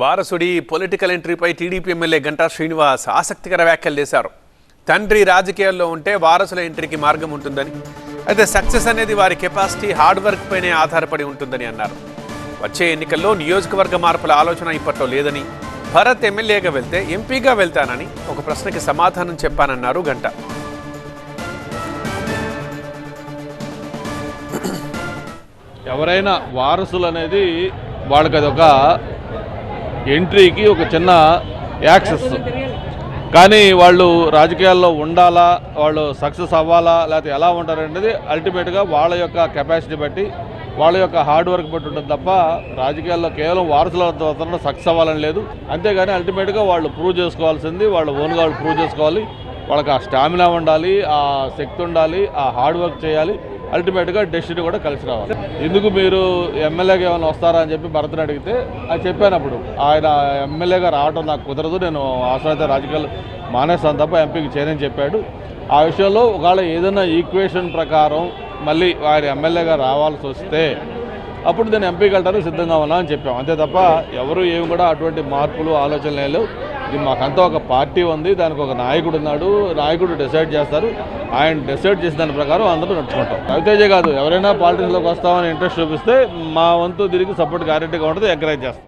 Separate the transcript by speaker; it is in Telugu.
Speaker 1: వారసుడి పొలిటికల్ ఎంట్రీపై టీడీపీ ఎమ్మెల్యే గంటా శ్రీనివాస్ ఆసక్తికర వ్యాఖ్యలు చేశారు. తండ్రి రాజకీయాల్లో ఉంటే వారసుల ఎంట్రీకి మార్గం ఉంటుందని అయితే సక్సెస్ అనేది వారి కెపాసిటీ హార్డ్ వర్క్ పైనే ఆధారపడి ఉంటుందని అన్నారు. వచ్చే ఎన్నికల్లో నియోజకవర్గ మార్పుల ఆలోచన ఇప్పట్లో లేదని భరత్ ఎమ్మెల్యేగా వెళ్తే ఎంపీగా వెళ్తానని ఒక ప్రశ్నకి సమాధానం చెప్పానన్నారు గంట.
Speaker 2: ఎవరైనా వారసులు అనేది వాళ్ళకి అది ఒక ఎంట్రీకి ఒక చిన్న యాక్సెస్. కానీ వాళ్ళు రాజకీయాల్లో ఉండాలా వాళ్ళు సక్సెస్ అవ్వాలా లేకపోతే ఎలా ఉంటారనేది అల్టిమేట్గా వాళ్ళ యొక్క కెపాసిటీ బట్టి వాళ్ళ యొక్క హార్డ్ వర్క్ బట్టి ఉంటుంది తప్ప రాజకీయాల్లో కేవలం వారసులతో సక్సెస్ అవ్వాలని లేదు. అంతేగాని అల్టిమేట్గా వాళ్ళు ప్రూవ్ చేసుకోవాల్సింది వాళ్ళ ఓన్గా వాళ్ళు ప్రూవ్ చేసుకోవాలి. వాళ్ళకి ఆ స్టామినా ఉండాలి ఆ శక్తి ఉండాలి ఆ హార్డ్ వర్క్ చేయాలి. అల్టిమేట్గా డెస్టినీ కూడా కలిసి రావాలి. ఎందుకు మీరు ఎమ్మెల్యేగా ఏమైనా వస్తారా అని చెప్పి భరత్ని అడిగితే అది చెప్పాను అప్పుడు ఆయన ఎమ్మెల్యేగా రావడం నాకు కుదరదు నేను అవసరమైతే రాజకీయాలు మానేస్తాను తప్ప ఎంపీకి చేయనని చెప్పాడు. ఆ విషయంలో ఒకవేళ ఏదైనా ఈక్వేషన్ ప్రకారం మళ్ళీ ఆయన ఎమ్మెల్యేగా రావాల్సి వస్తే అప్పుడు నేను ఎంపీకి వెళ్ళడానికి సిద్ధంగా ఉన్నా అని చెప్పాం. అంతే తప్ప ఎవరు ఏమి కూడా అటువంటి మార్పులు ఆలోచనలు లేవు. ఇది మాకంతా ఒక పార్టీ ఉంది దానికి ఒక నాయకుడు ఉన్నాడు నాయకుడు డిసైడ్ చేస్తారు. ఆయన డిసైడ్ చేసిన దాని ప్రకారం అందరూ నడుచుకుంటాం. రవితేజ కాదు ఎవరైనా పాలిటిక్స్లోకి వస్తామని ఇంట్రెస్ట్ చూపిస్తే మా వంతు తిరిగి సపోర్ట్ గ్యారెంటీగా ఉంటుంది ఎంకరేజ్ చేస్తాం.